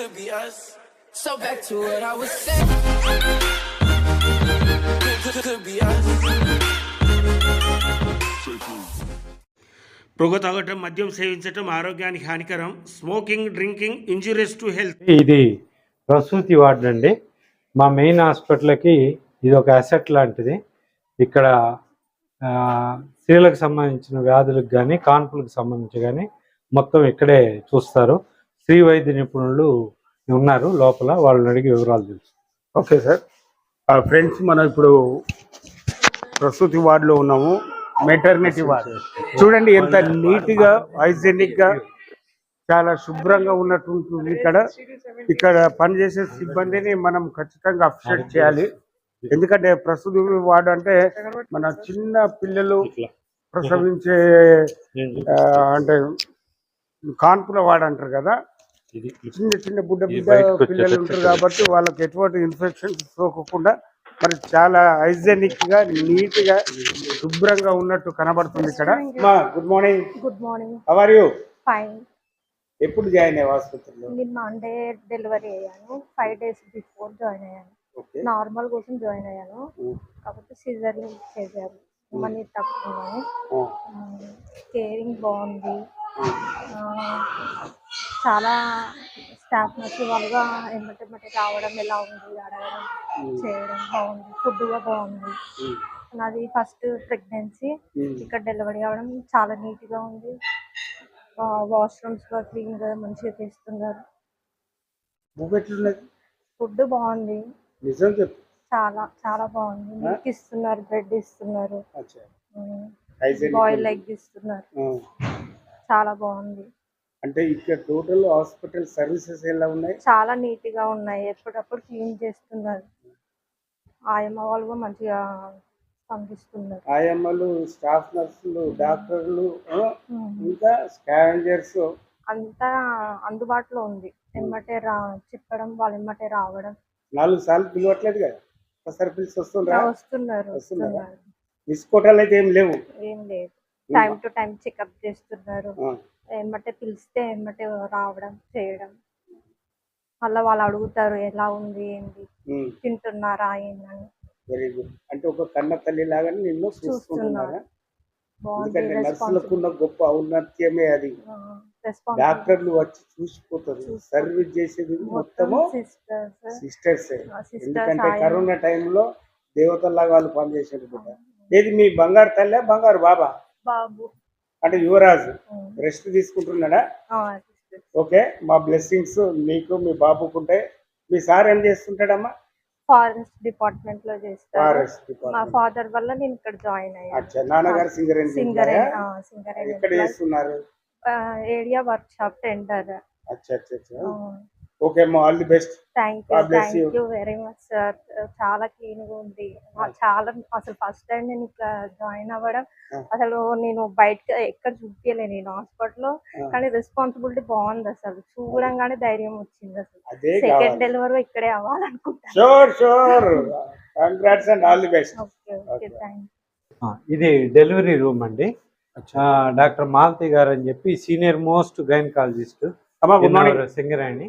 could be us. So back to what I was saying. Could, could, could be us. పొగ తాగటం మద్యం సేవించటం ఆరోగ్యానికి హానికరం smoking drinking injurious to health ఇది ప్రసూతి వార్డు అండి మా మెయిన్ హాస్పిటల్కి ఇది ఒక అసెట్ లాంటిది ఇక్కడ ఆ, స్త్రీలకు సంబంధించిన వ్యాధులకు కానీ కాన్పులకు సంబంధించి కానీ మొత్తం ఇక్కడే చూస్తారు స్త్రీ వైద్య నిపుణులు ఉన్నారు లోపల వాళ్ళని అడిగి వివరాలు తెలుసు. Okay sir. ఫ్రెండ్స్ మనం ఇప్పుడు ప్రసూతి వార్డులో ఉన్నాము. మెటర్నిటీ వార్డ్ చూడండి ఎంత నీట్గా హైజెనిక్గా చాలా శుభ్రంగా ఉన్నట్టు ఇక్కడ. ఇక్కడ పనిచేసే సిబ్బందిని మనం ఖచ్చితంగా అప్రిషియేట్ చేయాలి. ఎందుకంటే ప్రసూతి వార్డు అంటే మన చిన్న పిల్లలు ప్రసవించే అంటే కాన్పుల వార్డు అంటారు కదా. చిన్న చిన్న బుడ్డ బుడ్డ పిల్లలు ఉంటారు కాబట్టి వాళ్ళకి ఎటువంటి ఇన్ఫెక్షన్స్ సోకకుండా మరి చాలా హైజెనిక్గా నీట్గా శుభ్రంగా ఉన్నట్టు కనబడుతుంది ఇక్కడ. మా good morning good morning are you fine ఎప్పుడు జాయిన్ అయ్యావు ఆసుపత్రిలో? నేను మండే డెలివరీ అయ్యాను. ఫైవ్ డేస్ బిఫోర్ జాయిన్ అయ్యాను. ఓకే నార్మల్ కోసం జాయిన్ అయ్యాను. కాకపోతే సిజరింగ్ చేశారు. మనీ తక్కున్నాను కేరింగ్ బాగుంది. ఆ, చాలా స్టాఫ్ నచ్చి వాళ్ళుగా ఎమ్మటెమ్మటి రావడం ఎలా ఉంది అడగడం చేయడం బాగుంది ఫుడ్ కూడా బాగుంది. నాది ఫస్ట్ ప్రెగ్నెన్సీ ఇక్కడ డెలివరీ అవ్వడం చాలా నీట్గా ఉంది. వాష్రూమ్స్ కూడా క్లీన్గా మంచిగా ఎట్లున్నది? ఫుడ్ బాగుంది. చాలా చాలా బాగుంది. మిల్క్ ఇస్తున్నారు బ్రెడ్ ఇస్తున్నారు. బాయిల్ ఎగ్ ఇస్తున్నారు. చాలా బాగుంది. అంటే ఇక్కడ టోటల్ హాస్పిటల్ సర్వీసెస్ ఎలా ఉన్నాయి? చాలా నీట్గా ఉన్నాయి. ఎప్పటికప్పుడు క్లీన్ చేస్తున్నారు. ఆయమ్మ వాళ్ళు కూడా మంచిగా పంపిస్తున్నారు ఆయమ్మలు స్టాఫ్ నర్సులు డాక్టర్లు. ఇంకా స్కావెంజర్స్. అంతా అందుబాటులో ఉంది. ఎమ్మటే రా చెప్పడం వాళ్ళు ఎమ్మటే రావడం. నాలుగు సార్లు పిలవట్లేదు కదా? ఒకసారి పిలిచి వస్తున్నారు వస్తున్నారా? వస్తున్నారు. మిస్కోటాలు అయితే ఏం లేవు. ఏం లేదు. టైం టు టైం చెకప్ చేస్తున్నారు. ఎమ్మటే పిలిస్తే ఎమ్మటే రావడం చేయడం. మళ్ళీ వాళ్ళు అడుగుతారు ఎలా ఉంది? ఏంటి తింటున్నారా? ఏంటని వెరీ గుడ్. అంటే ఒక కన్న తల్లి లాగా నిన్ను చూసుకుంటున్నారా బాగుంది. ఎందుకంటే నర్సులకు ఉన్న గొప్ప ఔన్నత్యమే అది. డాక్టర్లు వచ్చి చూసిపోతారు. సర్వీస్ చేసేది మొత్తము సిస్టర్స్. ఎందుకంటే. కరోనా టైంలో దేవతల్లాగా వాళ్ళు పనిచేసారు బిడ్డ ఏది మీ బంగారు తల్లి బంగారు బాబా? బాబు. అంటే యువరాజు రెస్ట్ తీసుకుంటున్నాడా? ఓకే మా బ్లెస్సింగ్స్ మీకు మీ బాబుకుంటే మీ సార్ ఏం చేస్తుంటాడమ్మా? ఫారెస్ట్ డిపార్ట్మెంట్లో చేస్తారు మా ఫాదర్ వల్ల నేను ఇక్కడ జాయిన్ అయ్యాను. నాన్నగారు సింగర్ సింగర్ సింగర్ ఎక్కడ చేస్తున్నారు? Area workshop tender. అచ్చా అచ్చా అచ్చా. ఓకే అమ్మా all the best thank you. Thank you very much sir చాలా క్లీన్గా ఉంది. చాలా అసలు ఫస్ట్ టైం నేను ఇక్కడ జాయిన్ అవ్వడం. అసలు నేను బయటకి ఎక్కడ చూపించలేదు నేను హాస్పిటల్లో కానీ రెస్పాన్సిబిలిటీ బాగుంది అసలు. చూడంగానే ధైర్యం వచ్చింది అసలు. అదే సెకండ్ డెలివరీ ఇక్కడే అవ్వాలనుకుంటా sure sure congrats and all the best okay okay thank ఆ, ఇది డెలివరీ రూమ్ అండి. డాక్టర్ మాలతి గారు అని చెప్పి సీనియర్ మోస్ట్ గైనకాలజిస్ట్ అమ్మా గుడ్ మార్నింగ్ సింగరేణి.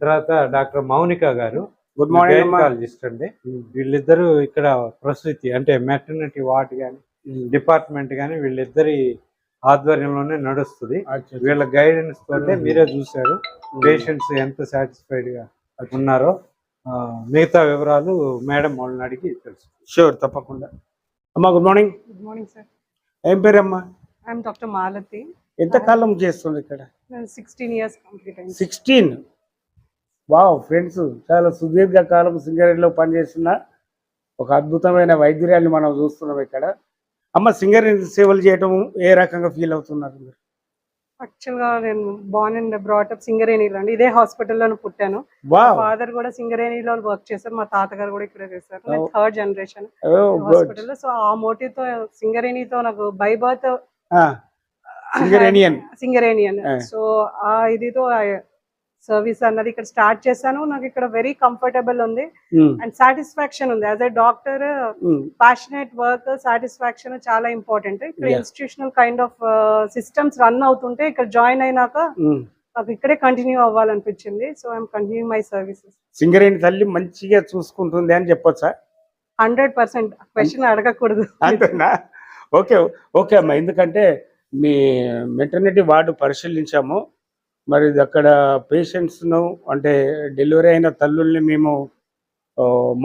తర్వాత డాక్టర్ మౌనిక గారు గుడ్ మార్నింగ్ అమ్మా. గైనకాలజిస్ట్ అండి. వీళ్ళిద్దరూ ఇక్కడ ప్రసూతి అంటే మెటర్నిటీ వార్డ్ కానీ డిపార్ట్మెంట్ కానీ వీళ్ళిద్దరి ఆధ్వర్యంలోనే నడుస్తుంది. వీళ్ళ గైడెన్స్ తోటే మీరే చూశారు. పేషెంట్స్ ఎంత సాటిస్ఫైడ్గా ఉన్నారో ఆ, మిగతా వివరాలు మేడం వాళ్ళని అడిగి తెలుసు షూర్ తప్పకుండా. అమ్మా good morning good morning sir ఏం పేరమ్మా? ఐఎమ్ డాక్టర్ మాలతి ఎంత కాలం చేస్తుంది ఇక్కడ? సిక్స్టీన్ ఇయర్స్ కంప్లీట్ అయింది సిక్స్టీన్ వావ్ ఫ్రెండ్స్ చాలా సుదీర్ఘ కాలం సింగరేణిలో పనిచేస్తున్న ఒక అద్భుతమైన వైద్యురాన్ని మనం చూస్తున్నాం ఇక్కడ. అమ్మ సింగరేణి సేవలు చేయటం ఏ రకంగా ఫీల్ అవుతున్నారు మీరు? యాక్చువల్గా నేను బార్న్ అండ్ బ్రాటప్ సింగరేణిలో అండి. ఇదే హాస్పిటల్లో పుట్టాను. వావ్. ఫాదర్ కూడా సింగరేణిలో వర్క్ చేశారు. మా తాతగారు కూడా ఇక్కడే చేశారు. నేను థర్డ్ జనరేషన్ హాస్పిటల్లో సో ఆ motive తో సింగరేణితో నాకు by birth Singarenian. Singarenian. So ఆ ఇదితో సర్వీస్ అన్నది ఇక్కడ స్టార్ట్ చేశాను. నాకు ఇక్కడ వెరీ కంఫర్టబుల్ ఉంది. అండ్ సాటిస్ఫాక్షన్ ఉంది. As a doctor passionate work satisfaction చాలా ఇంపార్టెంట్ ఇక్కడ. Institutional kind of systems run అవుతుంటే ఇక్కడ జాయిన్ అయినాక నాకు ఇక్కడే continue అవ్వాలనిపించింది. So I'm continue my services Singareni తల్లి మంచిగా చూసుకుంటుంది అని చెప్పొచ్చా? హండ్రెడ్ పర్సెంట్ క్వశ్చన్ అడగకూడదు. అంతేనా? ఓకే ఓకే అమ్మా. ఎందుకంటే మీ మెటర్నిటీ వార్డు పరిశీలించాము. మరి అక్కడ పేషెంట్స్ను అంటే డెలివరీ అయిన తల్లుల్ని మేము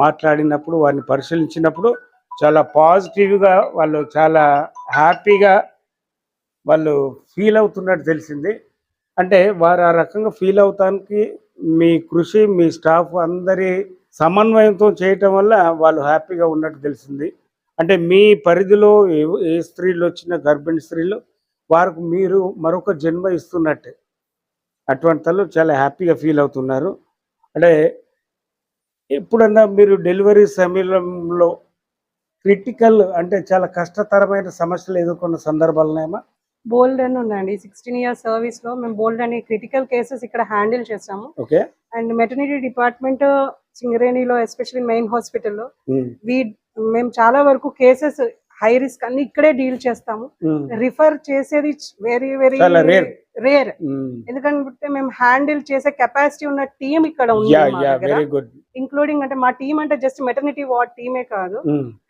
మాట్లాడినప్పుడు వారిని పరిశీలించినప్పుడు చాలా పాజిటివ్గా వాళ్ళు చాలా హ్యాపీగా వాళ్ళు ఫీల్ అవుతున్నట్టు తెలిసింది. అంటే వారు ఆ రకంగా ఫీల్ అవుతానికి మీ కృషి మీ స్టాఫ్ అందరి సమన్వయంతో చేయటం వల్ల వాళ్ళు హ్యాపీగా ఉన్నట్టు తెలిసింది. అంటే మీ పరిధిలో ఏ ఏ స్త్రీలు వచ్చిన గర్భిణీ స్త్రీలు వారికి మీరు మరొక జన్మ ఇస్తున్నట్టే. అటువంటి తల్లు చాలా హ్యాపీగా ఫీల్ అవుతున్నారు. అంటే ఎప్పుడన్నా మీరు డెలివరీ సమయంలో క్రిటికల్ అంటే చాలా కష్టతరమైన సమస్యలు ఎదుర్కొన్న సందర్భాలు ఉన్నాయమ్మా? బోల్డ్ అని ఉందండి సిక్స్టీన్ ఇయర్స్ సర్వీస్లో మేము బోల్డ్ అని క్రిటికల్ కేసెస్ ఇక్కడ హ్యాండిల్ చేసాము ఓకే. అండ్ మెటర్నిటీ డిపార్ట్మెంట్ సింగరేణిలో ఎస్పెషల్లీ మెయిన్ హాస్పిటల్లో వీ మేము చాలా వరకు కేసెస్ హై రిస్క్ అన్ని ఇక్కడే డీల్ చేస్తాము. రిఫర్ చేసేది వెరీ వెరీ. రేర్ ఎందుకంటే మేము హ్యాండిల్ చేసే కెపాసిటీ ఉన్న టీం ఇక్కడ ఉంది ఇంక్లూడింగ్ అంటే మా టీం అంటే జస్ట్ మెటర్నిటీ వార్డ్ టీమే కాదు.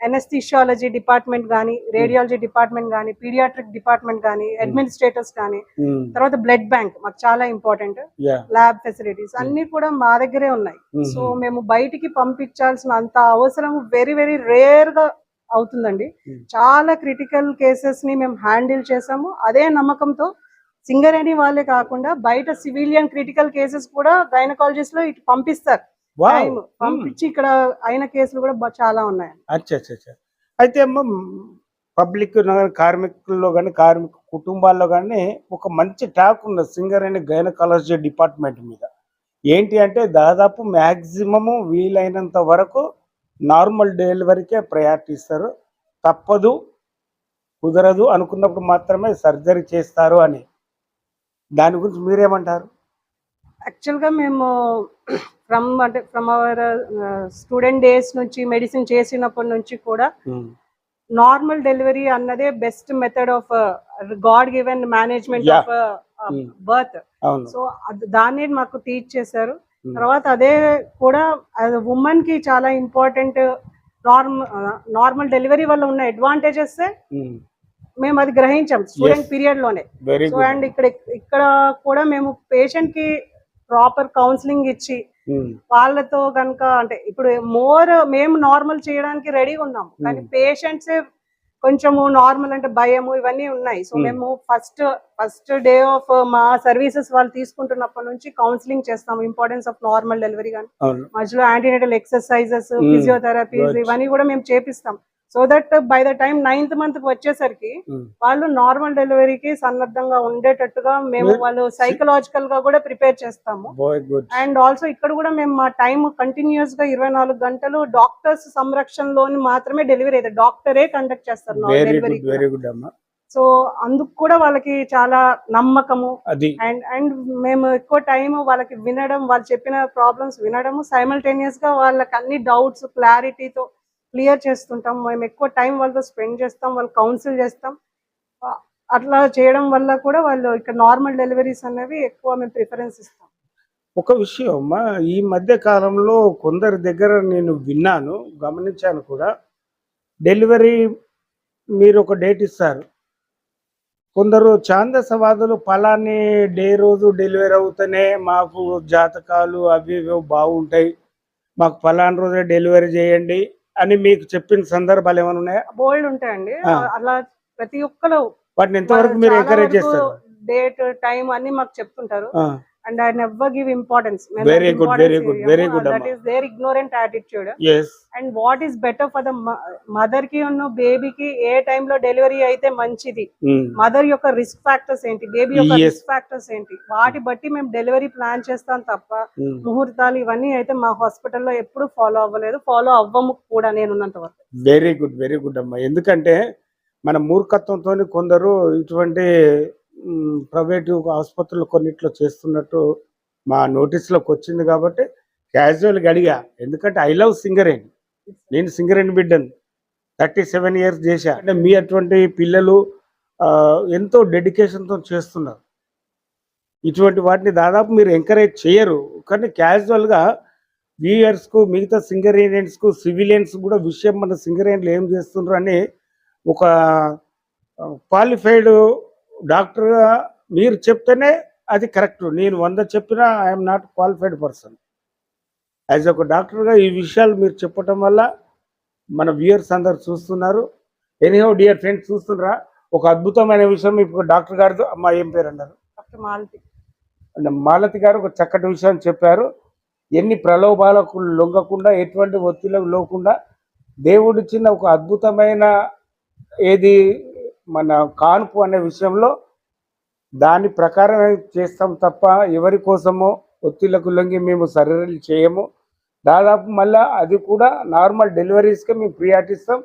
ఎనస్థిషియాలజీ డిపార్ట్మెంట్ కానీ రేడియాలజీ డిపార్ట్మెంట్ కానీ పీడియాట్రిక్ డిపార్ట్మెంట్ కానీ అడ్మినిస్ట్రేటర్స్ కానీ తర్వాత బ్లడ్ బ్యాంక్ మాకు చాలా ఇంపార్టెంట్ ల్యాబ్ ఫెసిలిటీస్ అన్ని కూడా మా దగ్గరే ఉన్నాయి. సో మేము బయటికి పంపించాల్సిన అంత అవసరం వెరీ వెరీ రేర్గా అవుతుందండి. Hmm. చాలా క్రిటికల్ కేసెస్ని మేము హ్యాండిల్ చేసాము. అదే నమ్మకంతో సింగరేణి వాళ్ళే కాకుండా బయట సివిలియన్ క్రిటికల్ కేసెస్ కూడా గైనకాలజిస్ట్లో ఇటు పంపిస్తారు. Time. పంపించి ఇక్కడ అయిన కేసులు కూడా చాలా ఉన్నాయి అచ్చా అచ్చా అచ్చా. అయితే పబ్లిక్ కార్మికుల్లో కానీ కార్మిక కుటుంబాల్లో కానీ ఒక మంచి టాక్ ఉన్నది సింగరేణి గైనకాలజీ డిపార్ట్మెంట్ మీద. ఏంటి అంటే దాదాపు మ్యాక్సిమము వీలైనంత వరకు నార్మల్ డెలివరీకే ప్రయారిటీ ఇస్తారు. తప్పదు కుదరదు అనుకున్నప్పుడు మాత్రమే సర్జరీ చేస్తారు అని. దాని గురించి మీరేమంటారు యాక్చువల్గా మేము ఫ్రమ్ అంటే ఫ్రమ్ అవర్ స్టూడెంట్ డేస్ నుంచి మెడిసిన్ చేసినప్పటి నుంచి కూడా నార్మల్ డెలివరీ అన్నదే best method of god given management. Of. Birth so దాన్ని మాకు టీచ్ చేశారు. తర్వాత అదే కూడా ఉమెన్కి చాలా ఇంపార్టెంట్ నార్మల్ నార్మల్ డెలివరీ వల్ల ఉన్న అడ్వాంటేజెస్ మేము అది గ్రహించాం స్టూడెంట్ పీరియడ్లోనే సో అండ్ ఇక్కడ ఇక్కడ కూడా మేము పేషెంట్కి ప్రాపర్ కౌన్సిలింగ్ ఇచ్చి గుడ్ వాళ్ళతో కనుక అంటే ఇప్పుడు మోర్ మేము నార్మల్ చేయడానికి రెడీగా ఉన్నాము. కానీ పేషెంట్స్ కొంచెము నార్మల్ అంటే భయము ఇవన్నీ ఉన్నాయి. So Hmm. మేము ఫస్ట్ ఫస్ట్ డే ఆఫ్ మా సర్వీసెస్ వాళ్ళు తీసుకుంటున్నప్పటి నుంచి కౌన్సిలింగ్ చేస్తాము. ఇంపార్టెన్స్ ఆఫ్ నార్మల్ డెలివరీ కానీ మధ్యలో యాంటీనేటల్ ఎక్సర్సైజెస్ Hmm. ఫిజియోథెరపీస్. ఇవన్నీ కూడా మేము చేపిస్తాం. So that by the time ninth month వచ్చేసరికి Hmm. వాళ్ళు నార్మల్ డెలివరీకి సన్నద్ధంగా ఉండేటట్టుగా మేము Good. వాళ్ళు సైకలాజికల్గా కూడా ప్రిపేర్ చేస్తాము. అండ్ ఆల్సో ఇక్కడ కూడా మేము మా టైం కంటిన్యూస్గా ఇరవై నాలుగు గంటలు డాక్టర్స్ సంరక్షణలోని మాత్రమే డెలివరీ అయితే డాక్టరే కండక్ట్ చేస్తారు వెరీ డెలివరీ సో అందుకు కూడా వాళ్ళకి చాలా నమ్మకము. అండ్ అండ్ మేము ఎక్కువ టైం వాళ్ళకి వినడం వాళ్ళు చెప్పిన ప్రాబ్లమ్స్ వినడము సైమల్టేనియస్గా వాళ్ళకి అన్ని డౌట్స్ క్లారిటీతో క్లియర్ చేస్తుంటాం. మేము ఎక్కువ టైం వాళ్ళతో స్పెండ్ చేస్తాం. వాళ్ళు కౌన్సిల్ చేస్తాం. అట్లా చేయడం వల్ల కూడా వాళ్ళు ఇక్కడ నార్మల్ డెలివరీస్ అనేవి ఎక్కువ మేము ప్రిఫరెన్స్ ఇస్తాం. ఒక విషయం అమ్మా ఈ మధ్య కాలంలో కొందరి దగ్గర నేను విన్నాను గమనించాను కూడా. డెలివరీ మీరు ఒక డేట్ ఇస్తారు. కొందరు ఛాందసవాదులు ఫలాన్ని డే రోజు డెలివరీ అవుతూనే మాకు జాతకాలు అవి ఇవి బాగుంటాయి. మాకు పలానా రోజే డెలివరీ చేయండి. అని మీకు చెప్పిన సందర్భాలు ఏమైనా ఉన్నాయా? బోల్డ్ ఉంటాయండి. అలా ప్రతి ఒక్కరు వాటిని ఎంతవరకు మీరు ఎంకరేజ్ చేస్తారు? డేట్ టైం అన్ని మాకు చెప్తుంటారు. And I never give importance that అమ్మా. Is there ignorant attitude and what is better for the మదర్కి ఉన్న బేబీకి ఏ టైంలో డెలివరీ అయితే మంచిది? మదర్ యొక్క రిస్క్ ఫ్యాక్టర్స్ ఏంటి? బేబీ యొక్క. రిస్క్ ఫ్యాక్టర్స్ ఏంటి? వాటి బట్టి మేము డెలివరీ ప్లాన్ చేస్తాం తప్ప ఉమ్. ముహూర్తాలు ఇవన్నీ అయితే మా హాస్పిటల్లో ఎప్పుడు ఫాలో అవ్వలేదు. ఫాలో అవ్వము కూడా నేనున్నంత వరకు. వెరీ గుడ్ వెరీ గుడ్ అమ్మా ఎందుకంటే మన మూర్ఖత్వంతో కొందరు ఇటువంటి ప్రైవేట్ ఆసుపత్రులు కొన్నిట్లో చేస్తున్నట్టు మా నోటీస్లోకి వచ్చింది కాబట్టి క్యాజువల్గా అడిగా. ఎందుకంటే ఐ లవ్ సింగరేణి. నేను సింగరేణి బిడ్డను. థర్టీ సెవెన్ ఇయర్స్ చేశా. అంటే మీ అటువంటి పిల్లలు ఎంతో డెడికేషన్తో చేస్తున్నారు. ఇటువంటి వాటిని దాదాపు మీరు ఎంకరేజ్ చేయరు. కానీ క్యాజువల్గా వ్యూయర్స్కు మిగతా సింగరేనియన్స్కు సివిలియన్స్ కూడా విషయం మన సింగరేన్లు ఏం చేస్తున్నారు అని ఒక క్వాలిఫైడ్ డాక్టర్గా మీరు చెప్తేనే అది కరెక్ట్. నేను వంద చెప్పినా I'm not qualified person as ఒక డాక్టర్గా ఈ విషయాలు మీరు చెప్పటం వల్ల మన వ్యూయర్స్ అందరు చూస్తున్నారు. ఎనీహౌ డియర్ ఫ్రెండ్స్ చూస్తున్నారా ఒక అద్భుతమైన విషయం ఇప్పుడు డాక్టర్ గారితో అమ్మ ఏం పేరు అన్నారు డాక్టర్ మాలతి. మాలతి గారు ఒక చక్కటి విషయం చెప్పారు. ఎన్ని ప్రలోభాలకు లొంగకుండా ఎటువంటి ఒత్తిళ్ళకు లోకుండా దేవుడిచ్చిన ఒక అద్భుతమైన ఏది మన కాన్పు అనే విషయంలో దాని ప్రకారమే చేస్తాం తప్ప ఎవరి కోసమో ఒత్తిళ్ళకు లొంగి మేము సర్జరీలు చేయము. దాదాపు మళ్ళా అది కూడా నార్మల్ డెలివరీస్కే మేము ప్రియాటిస్తాం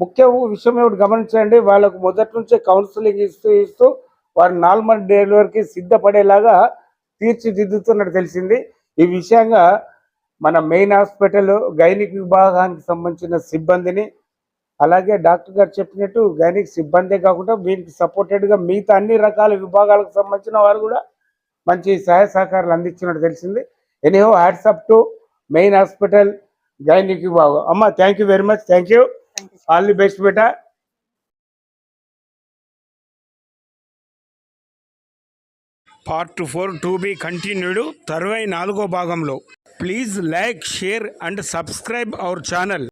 ముఖ్య విషయం ఏమిటి గమనించండి వాళ్ళకు మొదటి నుంచే కౌన్సిలింగ్ ఇస్తూ ఇస్తూ వారు నార్మల్ డెలివరీకి సిద్ధపడేలాగా తీర్చిదిద్దుతున్నట్టు తెలిసింది. ఈ విషయంగా మన మెయిన్ హాస్పిటల్ గైనిక్ విభాగానికి సంబంధించిన సిబ్బందిని అలాగే డాక్టర్ గారు చెప్పినట్టు గైనిక్ సిబ్బందే కాకుండా వీరికి సపోర్టెడ్గా మిగతా అన్ని రకాల విభాగాలకు సంబంధించిన వారు కూడా మంచి సహాయ సహకారాలు అందించినట్టు తెలిసింది. Anyhow hats off to main hospital gynaec విభాగం. అమ్మ thank you very much thank you all the best beta. Part four to be continued. తర్వై నాలుగో భాగంలో. Please like share and subscribe our channel.